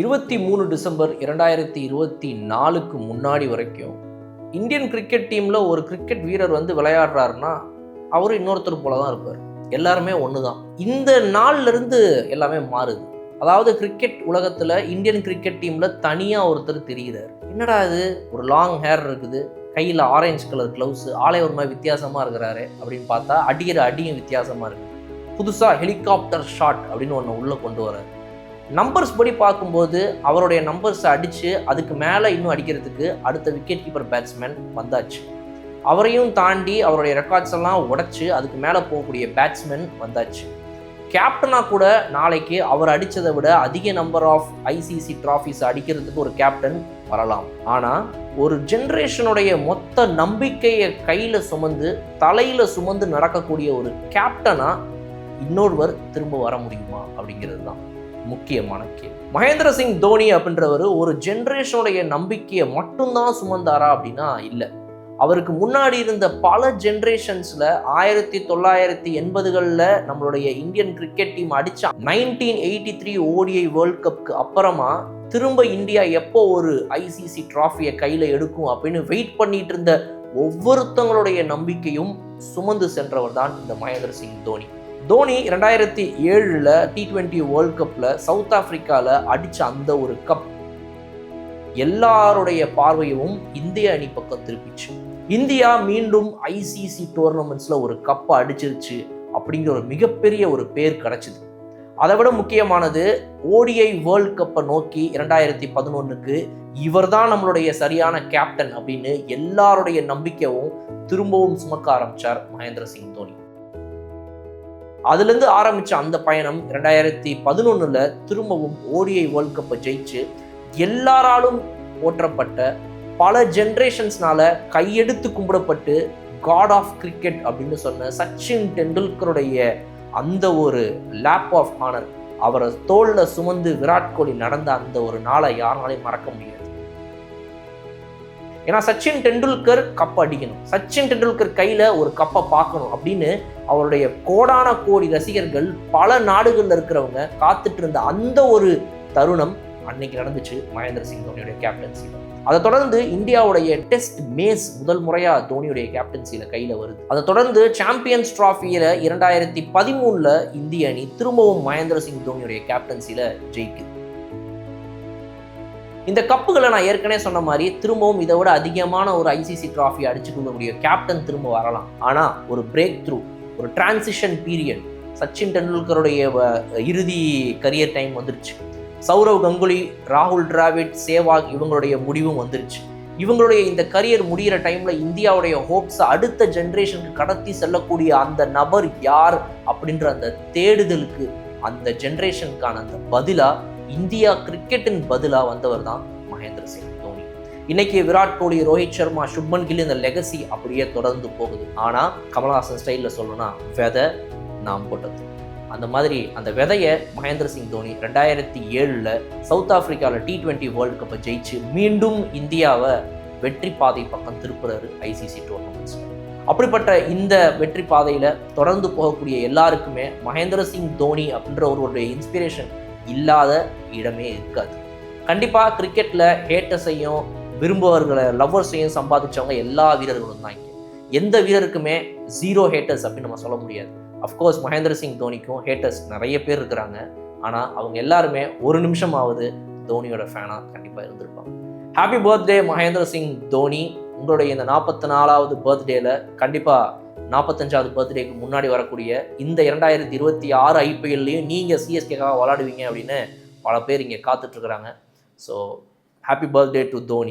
இருபத்தி மூணு டிசம்பர் இரண்டாயிரத்தி இருபத்தி நாலுக்கு முன்னாடி வரைக்கும் இந்தியன் கிரிக்கெட் டீமில் ஒரு கிரிக்கெட் வீரர் வந்து விளையாடுறாருன்னா அவர் இன்னொருத்தர் போல தான் இருப்பார். எல்லாருமே ஒன்று தான் இந்த நாள்லேருந்து எல்லாமே மாறுது. அதாவது கிரிக்கெட் உலகத்தில் இந்தியன் கிரிக்கெட் டீமில் தனியாக ஒருத்தர் தெரிகிறார் என்னடா இது? ஒரு லாங் ஹேர் இருக்குது. கையில் ஆரஞ்சு கலர் க்ளவுஸ் ஆலை ஒரு மாதிரி வித்தியாசமாக இருக்கிறாரு அப்படின்னு பார்த்தா அடிக்கிற அடியும் வித்தியாசமாக இருக்குது புதுசாக ஹெலிகாப்டர் ஷாட் அப்படின்னு ஒன்று உள்ளே கொண்டு வராரு நம்பர்ஸ் படி பார்க்கும்போது அவருடைய நம்பர்ஸை அடித்து அதுக்கு மேலே இன்னும் அடிக்கிறதுக்கு அடுத்த விக்கெட் கீப்பர் பேட்ஸ்மேன் வந்தாச்சு. அவரையும் தாண்டி அவருடைய ரெக்கார்ட்ஸ் எல்லாம் உடச்சி அதுக்கு மேலே போகக்கூடிய பேட்ஸ்மேன் வந்தாச்சு. கேப்டனாக கூட நாளைக்கு அவர் அடித்ததை விட அதிக நம்பர் ஆஃப் ஐசிசி ட்ராஃபிஸ் அடிக்கிறதுக்கு ஒரு கேப்டன் வரலாம். ஆனால் ஒரு ஜென்ரேஷனுடைய மொத்த நம்பிக்கையை கையில் சுமந்து தலையில் சுமந்து நடக்கக்கூடிய ஒரு கேப்டனாக இன்னொருவர் திரும்ப வர முடியுமா அப்படிங்கிறது தான் முக்கியமான கேள்வி. மகேந்திர சிங் தோனி அப்படின்றவர் ஒரு ஜென்ரேஷனுடைய நம்பிக்கையை மட்டும்தான் சுமந்தாரா அப்படின்னா இல்லை. அவருக்கு முன்னாடி இருந்த பல ஜென்ரேஷன்ஸில் ஆயிரத்தி தொள்ளாயிரத்தி எண்பதுகளில் நம்மளுடைய இந்தியன் கிரிக்கெட் டீம் அடித்தா nineteen eighty three ODI world கப்க்கு அப்புறமா திரும்ப இந்தியா எப்போ ஒரு ஐசிசி ட்ராஃபியை கையில் எடுக்கும் அப்படின்னு வெயிட் பண்ணிட்டு இருந்த ஒவ்வொருத்தங்களுடைய நம்பிக்கையும் சுமந்து சென்றவர் தான் இந்த மகேந்திர சிங் தோனி. தோனி ரெண்டாயிரத்தி ஏழில் டி ட்வெண்ட்டி வேர்ல்ட் கப்பில் சவுத் ஆஃப்ரிக்காவில் அடித்த அந்த ஒரு கப் எல்லாருடைய பார்வையும் இந்திய அணி பக்கம் திருப்பிச்சு. இந்தியா மீண்டும் ஐசிசி டோர்னமெண்ட்ஸில் ஒரு கப்பை அடிச்சிருச்சு அப்படிங்கிற ஒரு மிகப்பெரிய ஒரு பேர் கிடச்சிது. அதை விட முக்கியமானது ஓடிஐ வேர்ல்ட் கப்பை நோக்கி இரண்டாயிரத்தி பதினொன்றுக்கு இவர் தான் நம்மளுடைய சரியான கேப்டன் அப்படின்னு எல்லாருடைய நம்பிக்கையும் திரும்பவும் சுமக்க ஆரம்பிச்சார் மகேந்திர சிங் தோனி. அதுலேருந்து ஆரம்பித்த அந்த பயணம் ரெண்டாயிரத்தி பதினொன்றில் திரும்பவும் ஓடிஐ வேர்ல்ட் கப்பை ஜெயிச்சு எல்லாராலும் போற்றப்பட்ட பல ஜென்ரேஷன்ஸ்னால கையெடுத்து கும்பிடப்பட்டு காட் ஆஃப் கிரிக்கெட் அப்படின்னு சொன்ன சச்சின் டெண்டுல்கருடைய அந்த ஒரு லேப் ஆஃப் ஆனர் அவரை தோளில் சுமந்து விராட் கோலி நடந்த அந்த ஒரு நாளை யாருனாலையும் மறக்க முடியாது. ஏன்னா சச்சின் டெண்டுல்கர் கப் அடிக்கணும். சச்சின் டெண்டுல்கர் கையில் ஒரு கப்பை பார்க்கணும் அப்படின்னு அவருடைய கோடான கோடி ரசிகர்கள் பல நாடுகளில் இருக்கிறவங்க காத்துட்டு இருந்த அந்த ஒரு தருணம் அன்னைக்கு நடந்துச்சு மகேந்திர சிங் தோனியுடைய கேப்டன்சியில் அதை தொடர்ந்து இந்தியாவுடைய டெஸ்ட் மேஸ் முதல் முறையாக தோனியுடைய கேப்டன்சியில் கையில் வருது. அதை தொடர்ந்து சாம்பியன்ஸ் ட்ராஃபியில் இரண்டாயிரத்தி பதிமூணில் இந்திய அணி திரும்பவும் மகேந்திர சிங் தோனியுடைய கேப்டன்சியில் ஜெயிக்குது. இந்த கப்புகளை நான் ஏற்கனவே சொன்ன மாதிரி திரும்பவும் இதை விட அதிகமான ஒரு ஐசிசி ட்ராஃபி அடிச்சு கொள்ளக்கூடிய கேப்டன் திரும்ப வரலாம். ஆனால் ஒரு பிரேக் த்ரூ ஒரு டிரான்சிஷன் பீரியட் சச்சின் டெண்டுல்கருடைய இறுதி கரியர் டைம் வந்துருச்சு. சௌரவ் கங்குலி ராகுல் டிராவிட் சேவாக் இவங்களுடைய முடிவும் வந்துருச்சு. இவங்களுடைய இந்த கரியர் முடிகிற டைமில் இந்தியாவுடைய ஹோப்ஸ் அடுத்த ஜென்ரேஷனுக்கு கடத்தி செல்லக்கூடிய அந்த நபர் யார் அப்படின்ற அந்த தேடுதலுக்கு அந்த ஜென்ரேஷனுக்கான அந்த பதிலாக இந்தியா கிரிக்கெட்டின் பதிலாக வந்தவர் தான் மகேந்திர சிங் தோனி. இன்னைக்கு விராட் கோலி ரோஹித் சர்மா சுப்மன் கில் இந்த லெகசி அப்படியே தொடர்ந்து போகுது. ஆனால் கமல்ஹாசன் ஸ்டைலில் சொல்லணும்னா விதை நாம் போட்டது. அந்த மாதிரி அந்த விதையை மகேந்திர சிங் தோனி ரெண்டாயிரத்தி ஏழில் சவுத் ஆஃப்ரிக்காவில் டி டுவெண்ட்டி வேர்ல்டு கப்பை ஜெயிச்சு மீண்டும் இந்தியாவை வெற்றி பாதை பக்கம் திருப்புறாரு ஐசிசி டோர்னமெண்ட்ஸ் அப்படிப்பட்ட இந்த வெற்றி பாதையில் தொடர்ந்து போகக்கூடிய எல்லாருக்குமே மகேந்திர சிங் தோனி அப்படின்ற ஒருவருடைய இன்ஸ்பிரேஷன் இல்லாத இடமே இருக்காது. கண்டிப்பாக கிரிக்கெட்டில் ஹேட்டர்ஸையும் விரும்புவர்களை லவ்வர்ஸையும் சம்பாதிச்சவங்க எல்லா வீரர்களும் தான் இங்கே. எந்த வீரருக்குமே ஜீரோ ஹேட்டர்ஸ் அப்படின்னு நம்ம சொல்ல முடியாது. அஃப்கோர்ஸ் மகேந்திர சிங் தோனிக்கும் ஹேட்டர்ஸ் நிறைய பேர் இருக்கிறாங்க. ஆனால் அவங்க எல்லாருமே ஒரு நிமிஷமாவது தோனியோட ஃபேனாக கண்டிப்பாக இருந்திருப்பாங்க. Happy birthday Mahendra Singh Dhoni. உங்களுடைய இந்த நாற்பத்தி நாலாவது பர்த்டேல கண்டிப்பாக நாற்பத்தஞ்சாவது பர்த்டேக்கு முன்னாடி வரக்கூடிய இந்த இரண்டாயிரத்தி இருபத்தி ஆறு ஐபிஎல்லையும் நீங்கள் சிஎஸ்கேக்காக விளாடுவீங்க அப்படின்னு பல பேர் இங்கே காத்துட்ருக்குறாங்க so happy birthday to Dhoni